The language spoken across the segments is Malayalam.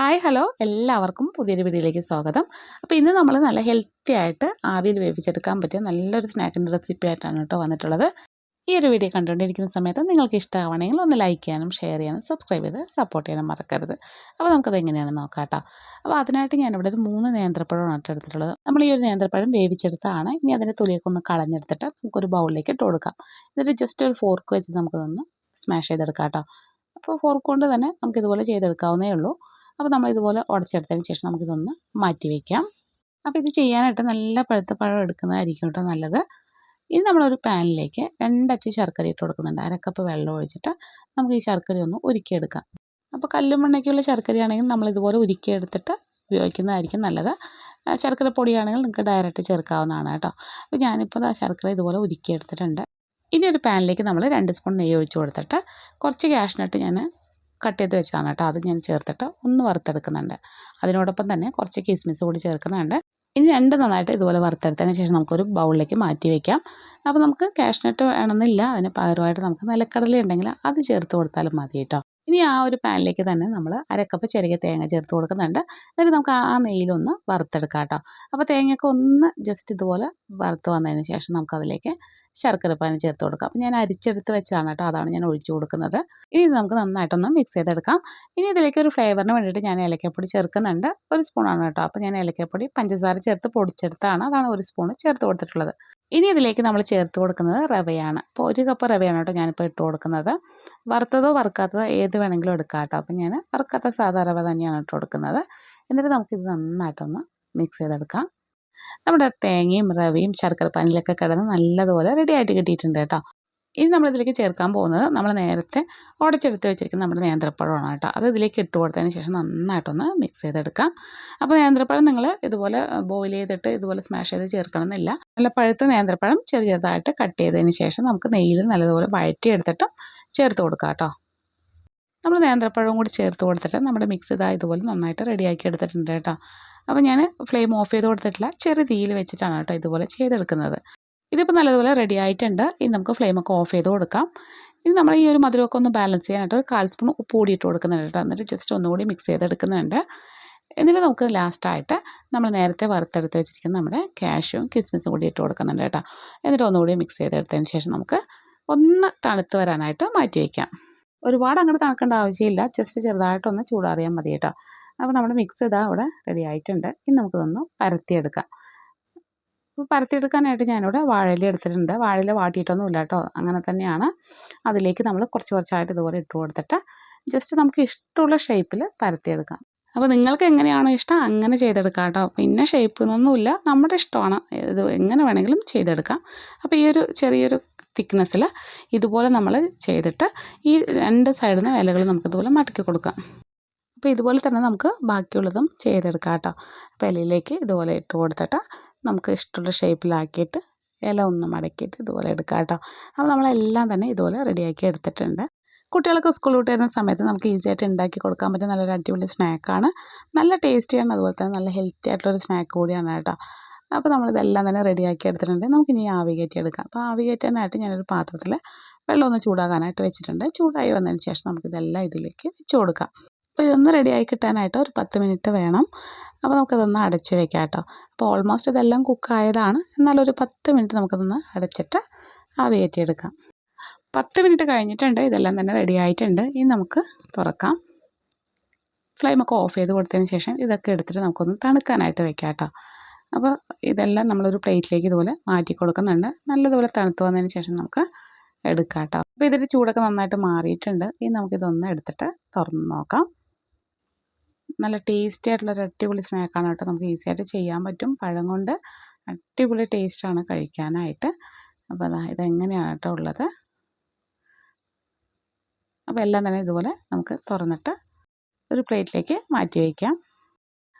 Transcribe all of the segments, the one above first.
ഹായ് ഹലോ എല്ലാവർക്കും പുതിയൊരു വീഡിയോയിലേക്ക് സ്വാഗതം. അപ്പോൾ ഇന്ന് നമ്മൾ നല്ല ഹെൽത്തി ആയിട്ട് ആവിയിൽ വേവിച്ചെടുക്കാൻ പറ്റിയ നല്ലൊരു സ്നാക്കിന്റെ റെസിപ്പി ആയിട്ടാണ് കേട്ടോ വന്നിട്ടുള്ളത്. ഈ ഒരു വീഡിയോ കണ്ടുകൊണ്ടിരിക്കുന്ന സമയത്ത് നിങ്ങൾക്ക് ഇഷ്ടമാണെങ്കിൽ ഒന്ന് ലൈക്ക് ചെയ്യാനും ഷെയർ ചെയ്യാനും സബ്സ്ക്രൈബ് ചെയ്ത് സപ്പോർട്ട് ചെയ്യാനും മറക്കരുത്. അപ്പോൾ നമുക്കത് എങ്ങനെയാണ് നോക്കാം കേട്ടോ. അപ്പോൾ അതിനായിട്ട് ഞാനിവിടെ ഒരു മൂന്ന് നേന്ത്രപ്പഴമാണ് എടുത്തിട്ടുള്ളത്. നമ്മൾ ഈ ഒരു നേന്ത്രപ്പഴം വേവിച്ചെടുത്താണ് ഇനി അതിന്റെ തൊലിയൊക്കെ ഒന്ന് കളഞ്ഞെടുത്തിട്ട് നമുക്കൊരു ബൗളിലേക്ക് ഇട്ട് കൊടുക്കാം. എന്നിട്ട് ജസ്റ്റ് ഒരു ഫോർക്ക് വെച്ച് നമുക്കതൊന്ന് സ്മാഷ് ചെയ്തെടുക്കാം കേട്ടോ. അപ്പോൾ ഫോർക്ക് കൊണ്ട് തന്നെ നമുക്കിതുപോലെ ചെയ്തെടുക്കാവുന്നേ ഉള്ളൂ. അപ്പോൾ നമ്മൾ ഇതുപോലെ ഉടച്ചെടുത്തതിന് ശേഷം നമുക്കിതൊന്ന് മാറ്റി വയ്ക്കാം അപ്പോൾ ഇത് ചെയ്യാനായിട്ട് നല്ല പഴുത്ത പഴം എടുക്കുന്നതായിരിക്കും കേട്ടോ നല്ലത്. ഇനി നമ്മളൊരു പാനിലേക്ക് രണ്ടച്ച് ശർക്കര ഇട്ട് കൊടുക്കുന്നുണ്ട്. അരക്കപ്പ് വെള്ളം ഒഴിച്ചിട്ട് നമുക്ക് ഈ ശർക്കര ഒന്ന് ഉരുക്കിയെടുക്കാം. അപ്പോൾ കല്ലും മണ്ണയ്ക്കുള്ള ശർക്കരയാണെങ്കിൽ നമ്മൾ ഇതുപോലെ ഉരുക്കിയെടുത്തിട്ട് ഉപയോഗിക്കുന്നതായിരിക്കും നല്ലത്. ശർക്കര പൊടിയാണെങ്കിൽ നിങ്ങൾക്ക് ഡയറക്റ്റ് ചേർക്കാവുന്നതാണ് കേട്ടോ. അപ്പോൾ ഞാനിപ്പോൾ ആ ശർക്കര ഇതുപോലെ ഉരുക്കിയെടുത്തിട്ടുണ്ട്. ഇനി ഒരു പാനിലേക്ക് നമ്മൾ രണ്ട് സ്പൂൺ നെയ്യ് ഒഴിച്ച് കൊടുത്തിട്ട് കുറച്ച് ക്യാഷ്നട്ട് ഞാൻ കട്ട് ചെയ്ത് വെച്ചതാണ് കേട്ടോ. അത് ഞാൻ ചേർത്തിട്ട് ഒന്ന് വറുത്തെടുക്കുന്നുണ്ട്. അതിനോടൊപ്പം തന്നെ കുറച്ച് കിസ്മിസ് കൂടി ചേർക്കുന്നുണ്ട്. ഇനി രണ്ട് നന്നായിട്ട് ഇതുപോലെ വറുത്തെടുത്തതിന് ശേഷം നമുക്കൊരു ബൗളിലേക്ക് മാറ്റി വയ്ക്കാം അപ്പോൾ നമുക്ക് കാഷ്നട്ട് വേണമെന്നില്ല. അതിന് പകരമായിട്ട് നമുക്ക് നിലക്കടല ഉണ്ടെങ്കിൽ അത് ചേർത്ത് കൊടുത്താലും മതി കേട്ടോ. ഇനി ആ ഒരു പാനിലേക്ക് തന്നെ നമ്മൾ അരക്കപ്പ് ചെറിയ തേങ്ങ ചേർത്ത് കൊടുക്കുന്നുണ്ട്. എന്നിട്ട് നമുക്ക് ആ നെയ്യിലൊന്ന് വറുത്തെടുക്കാം കേട്ടോ. അപ്പോൾ തേങ്ങയൊക്കെ ഒന്ന് ജസ്റ്റ് ഇതുപോലെ വറുത്ത് വന്നതിന് ശേഷം നമുക്കതിലേക്ക് ശർക്കരപ്പാനി ചേർത്ത് കൊടുക്കാം. അപ്പോൾ ഞാൻ അരിച്ചെടുത്ത് വെച്ചതാണ് കേട്ടോ. അതാണ് ഞാൻ ഒഴിച്ചു കൊടുക്കുന്നത്. ഇനി ഇത് നമുക്ക് നന്നായിട്ടൊന്ന് മിക്സ് ചെയ്തെടുക്കാം. ഇനി ഇതിലേക്ക് ഒരു ഫ്ലേവറിന് വേണ്ടിയിട്ട് ഞാൻ ഏലക്കപ്പൊടി ചേർക്കുന്നുണ്ട്. ഒരു സ്പൂണാണ് കേട്ടോ. അപ്പോൾ ഞാൻ ഏലക്കപ്പൊടി പഞ്ചസാര ചേർത്ത് പൊടിച്ചെടുത്താണ്. അതാണ് ഒരു സ്പൂൺ ചേർത്ത് കൊടുത്തിട്ടുള്ളത്. ഇനി ഇതിലേക്ക് നമ്മൾ ചേർത്ത് കൊടുക്കുന്നത് റവയാണ്. അപ്പോൾ ഒരു കപ്പ് റവയാണ് കേട്ടോ ഞാനിപ്പോൾ ഇട്ട് കൊടുക്കുന്നത്. വറുത്തതോ വറുക്കാത്തതോ ഏത് വേണമെങ്കിലും എടുക്കാം കേട്ടോ. അപ്പോൾ ഞാൻ വറുക്കാത്ത സാധാ റവ തന്നെയാണ് ഇട്ട് കൊടുക്കുന്നത്. എന്നിട്ട് നമുക്കിത് നന്നായിട്ടൊന്ന് മിക്സ് ചെയ്തെടുക്കാം. നമ്മുടെ തേങ്ങയും റവയും ശർക്കരപ്പാനിലൊക്കെ കിടന്ന് നല്ലതുപോലെ റെഡി ആയിട്ട് കിട്ടിയിട്ടുണ്ട് കേട്ടോ. ഇനി നമ്മളിതിലേക്ക് ചേർക്കാൻ പോകുന്നത് നമ്മൾ നേരത്തെ ഉടച്ചെടുത്ത് വെച്ചിരിക്കുന്ന നമ്മുടെ നേന്ത്രപ്പഴമാണ് കേട്ടോ. അത് ഇതിലേക്ക് ഇട്ട് കൊടുത്തതിന് ശേഷം നന്നായിട്ടൊന്ന് മിക്സ് ചെയ്തെടുക്കാം. അപ്പോൾ നേന്ത്രപ്പഴം നിങ്ങൾ ഇതുപോലെ ബോയിൽ ചെയ്തിട്ട് ഇതുപോലെ സ്മാഷ് ചെയ്ത് ചേർക്കണം എന്നില്ല നല്ല പഴുത്ത നേന്ത്രപ്പഴം ചെറിയതായിട്ട് കട്ട് ചെയ്തതിന് ശേഷം നമുക്ക് നെയ്യിൽ നല്ലതുപോലെ വഴറ്റിയെടുത്തിട്ട് ചേർത്ത് കൊടുക്കാം കേട്ടോ. നമ്മൾ നേന്ത്രപ്പഴവും കൂടി ചേർത്ത് കൊടുത്തിട്ട് നമ്മുടെ മിക്സ് ഇതാ ഇതുപോലെ നന്നായിട്ട് റെഡിയാക്കി എടുത്തിട്ടുണ്ട് കേട്ടോ. അപ്പോൾ ഞാൻ ഫ്ലെയിം ഓഫ് ചെയ്ത് കൊടുത്തിട്ടില്ല. ചെറിയ തീയിൽ വെച്ചിട്ടാണ് കേട്ടോ ഇതുപോലെ ചെയ്തെടുക്കുന്നത്. ഇതിപ്പോൾ നല്ലതുപോലെ റെഡി ആയിട്ടുണ്ട്. ഇനി നമുക്ക് ഫ്ലെയിമൊക്കെ ഓഫ് ചെയ്ത് കൊടുക്കാം. ഇനി നമ്മൾ ഈ ഒരു മധുരമൊക്കെ ഒന്ന് ബാലൻസ് ചെയ്യാനായിട്ട് ഒരു കാൽ സ്പൂൺ ഉപ്പ് കൂടി ഇട്ട് കൊടുക്കുന്നുണ്ട് കേട്ടോ. എന്നിട്ട് ജസ്റ്റ് ഒന്നുകൂടി മിക്സ് ചെയ്തെടുക്കുന്നുണ്ട്. എന്നിട്ട് നമുക്ക് ലാസ്റ്റായിട്ട് നമ്മൾ നേരത്തെ വറുത്തെടുത്ത് വെച്ചിരിക്കുന്ന നമ്മുടെ ക്യാഷും കിസ്മിസും കൂടി ഇട്ട് കൊടുക്കുന്നുണ്ട് കേട്ടോ. എന്നിട്ട് ഒന്നുകൂടി മിക്സ് ചെയ്തെടുത്തതിന് ശേഷം നമുക്ക് ഒന്ന് തണുത്ത് വരാനായിട്ട് മാറ്റി വയ്ക്കാം ഒരുപാട് അങ്ങോട്ട് തണുക്കേണ്ട ആവശ്യമില്ല. ജസ്റ്റ് ചെറുതായിട്ടൊന്ന് ചൂടാറിയാൽ മതി കേട്ടോ. അപ്പോൾ നമ്മുടെ മിക്സ് ഇതാ അവിടെ റെഡി ആയിട്ടുണ്ട്. ഇനി നമുക്കിതൊന്ന് പരത്തിയെടുക്കാം. അപ്പോൾ പരത്തിയെടുക്കാനായിട്ട് ഞാനിവിടെ വാഴയില എടുത്തിട്ടുണ്ട്. വാഴയില വാട്ടിയിട്ടൊന്നും ഇല്ല കേട്ടോ. അങ്ങനെ തന്നെയാണ്. അതിലേക്ക് നമ്മൾ കുറച്ച് കുറച്ചായിട്ട് ഇതുപോലെ ഇട്ട് കൊടുത്തിട്ട് ജസ്റ്റ് നമുക്ക് ഇഷ്ടമുള്ള ഷേപ്പിൽ പരത്തിയെടുക്കാം. അപ്പോൾ നിങ്ങൾക്ക് എങ്ങനെയാണോ ഇഷ്ടം അങ്ങനെ ചെയ്തെടുക്കാം കേട്ടോ. പിന്നെ ഷേപ്പ് എന്നൊന്നുമില്ല. നമ്മുടെ ഇഷ്ടമാണ്. ഇത് എങ്ങനെ വേണമെങ്കിലും ചെയ്തെടുക്കാം. അപ്പോൾ ഈ ഒരു ചെറിയൊരു തിക്നെസ്സിൽ ഇതുപോലെ നമ്മൾ ചെയ്തിട്ട് ഈ രണ്ട് സൈഡിൽ നിന്ന് ഇലകൾ നമുക്കിതുപോലെ മടക്കി കൊടുക്കാം. അപ്പോൾ ഇതുപോലെ തന്നെ നമുക്ക് ബാക്കിയുള്ളതും ചെയ്തെടുക്കാം കേട്ടോ. അപ്പോൾ ഇലയിലേക്ക് ഇതുപോലെ ഇട്ട് കൊടുത്തിട്ട് നമുക്ക് ഇഷ്ടമുള്ള ഷേപ്പിലാക്കിയിട്ട് ഇല ഒന്ന് മടക്കിയിട്ട് ഇതുപോലെ എടുക്കാം കേട്ടോ. അപ്പോൾ നമ്മളെല്ലാം തന്നെ ഇതുപോലെ റെഡിയാക്കി എടുത്തിട്ടുണ്ട്. കുട്ടികൾക്ക് സ്കൂളിൽ വിട്ട് വരുന്ന സമയത്ത് നമുക്ക് ഈസി ആയിട്ട് ഉണ്ടാക്കി കൊടുക്കാൻ പറ്റിയ നല്ലൊരു അടിപൊളി സ്നാക്കാണ്. നല്ല ടേസ്റ്റിയാണ് അതുപോലെ തന്നെ നല്ല ഹെൽത്തി ആയിട്ടുള്ളൊരു സ്നാക്ക് കൂടിയാണ് കേട്ടോ. അപ്പോൾ നമ്മളിതെല്ലാം തന്നെ റെഡിയാക്കി എടുത്തിട്ടുണ്ട്. നമുക്കിനി ആവി കയറ്റി എടുക്കാം. അപ്പോൾ ആവി കയറ്റാനായിട്ട് ഞാനൊരു പാത്രത്തിൽ വെള്ളം ഒന്ന് ചൂടാകാനായിട്ട് വെച്ചിട്ടുണ്ട്. ചൂടായി വന്നതിന് ശേഷം നമുക്കിതെല്ലാം ഇതിലേക്ക് വെച്ച് കൊടുക്കാം. അപ്പോൾ ഇതൊന്ന് റെഡിയായി കിട്ടാനായിട്ട് ഒരു പത്ത് മിനിറ്റ് വേണം. അപ്പോൾ നമുക്കതൊന്ന് അടച്ച് വെക്കാം കേട്ടോ. അപ്പോൾ ഓൾമോസ്റ്റ് ഇതെല്ലാം കുക്കായതാണ് ഒരു പത്ത് മിനിറ്റ് നമുക്കതൊന്ന് അടച്ചിട്ട് ആവി എടുക്കാം പത്ത് മിനിറ്റ് കഴിഞ്ഞിട്ടുണ്ട്. ഇതെല്ലാം തന്നെ റെഡി ആയിട്ടുണ്ട്. ഇനി നമുക്ക് തുറക്കാം. ഫ്ലെയിമൊക്കെ ഓഫ് ചെയ്ത് കൊടുത്തതിന് ശേഷം ഇതൊക്കെ എടുത്തിട്ട് നമുക്കൊന്ന് തണുക്കാനായിട്ട് വെക്കാം കേട്ടോ. അപ്പോൾ ഇതെല്ലാം നമ്മളൊരു പ്ലേറ്റിലേക്ക് ഇതുപോലെ മാറ്റി കൊടുക്കുന്നുണ്ട്. നല്ലതുപോലെ തണുത്ത് വന്നതിന് ശേഷം നമുക്ക് എടുക്കാം കേട്ടോ. അപ്പോൾ ഇതിന്റെ ചൂടൊക്കെ നന്നായിട്ട് മാറിയിട്ടുണ്ട്. ഇനി നമുക്കിതൊന്ന് എടുത്തിട്ട് തുറന്ന് നോക്കാം. നല്ല ടേസ്റ്റി ആയിട്ടുള്ളൊരു അടിപൊളി സ്നാക്കാണ് കേട്ടോ. നമുക്ക് ഈസി ആയിട്ട് ചെയ്യാൻ പറ്റും. പഴം കൊണ്ട് അടിപൊളി ടേസ്റ്റാണ് കഴിക്കാനായിട്ട്. അപ്പോൾ അതാ ഇതെങ്ങനെയാണ് കേട്ടോ ഉള്ളത്? അപ്പോൾ എല്ലാം തന്നെ ഇതുപോലെ നമുക്ക് തുറന്നിട്ട് ഒരു പ്ലേറ്റിലേക്ക് മാറ്റി വയ്ക്കാം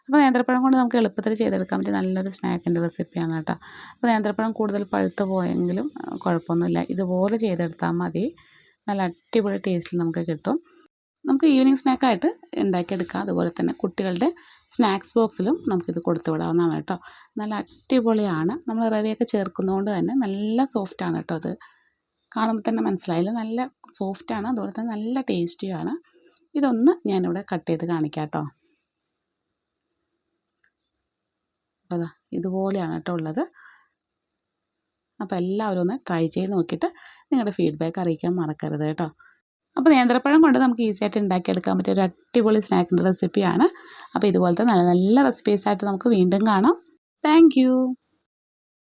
അപ്പോൾ നേന്ത്രപ്പഴം കൊണ്ട് നമുക്ക് എളുപ്പത്തിൽ ചെയ്തെടുക്കാൻ പറ്റിയ നല്ലൊരു സ്നാക്കിന്റെ റെസിപ്പിയാണ് കേട്ടോ. അപ്പോൾ നേന്ത്രപ്പഴം കൂടുതൽ പഴുത്ത് പോയെങ്കിലും കുഴപ്പമൊന്നുമില്ല. ഇതുപോലെ ചെയ്തെടുത്താൽ മതി. നല്ല അടിപൊളി ടേസ്റ്റിൽ നമുക്ക് കിട്ടും. നമുക്ക് ഈവനിങ് സ്നാക്കായിട്ട് ഉണ്ടാക്കിയെടുക്കാം. അതുപോലെ തന്നെ കുട്ടികളുടെ സ്നാക്സ് ബോക്സിലും നമുക്കിത് കൊടുത്തു വിടാവുന്നതാണ് കേട്ടോ. നല്ല അടിപൊളിയാണ്. നമ്മൾ റവയൊക്കെ ചേർക്കുന്നതുകൊണ്ട് തന്നെ നല്ല സോഫ്റ്റാണ് കേട്ടോ അത്. കാണുമ്പോൾ തന്നെ മനസ്സിലായില്ല? നല്ല സോഫ്റ്റാണ് അതുപോലെ തന്നെ നല്ല ടേസ്റ്റിയാണ് ഇതൊന്ന് ഞാനിവിടെ കട്ട് ചെയ്ത് കാണിക്കാം കേട്ടോ. അതാ ഇതുപോലെയാണ് കേട്ടോ ഉള്ളത്. അപ്പോൾ എല്ലാവരും ഒന്ന് ട്രൈ ചെയ്ത് നോക്കിയിട്ട് നിങ്ങളുടെ ഫീഡ്ബാക്ക് അറിയിക്കാൻ മറക്കരുത് കേട്ടോ. അപ്പോൾ നേന്ത്രപ്പഴം കൊണ്ട് നമുക്ക് ഈസി ആയിട്ട് ഉണ്ടാക്കിയെടുക്കാൻ പറ്റിയ ഒരു അടിപൊളി സ്നാക്കിന്റെ റെസിപ്പിയാണ് അപ്പോൾ ഇതുപോലത്തെ നല്ല നല്ല റെസിപ്പീസായിട്ട് നമുക്ക് വീണ്ടും കാണാം. താങ്ക്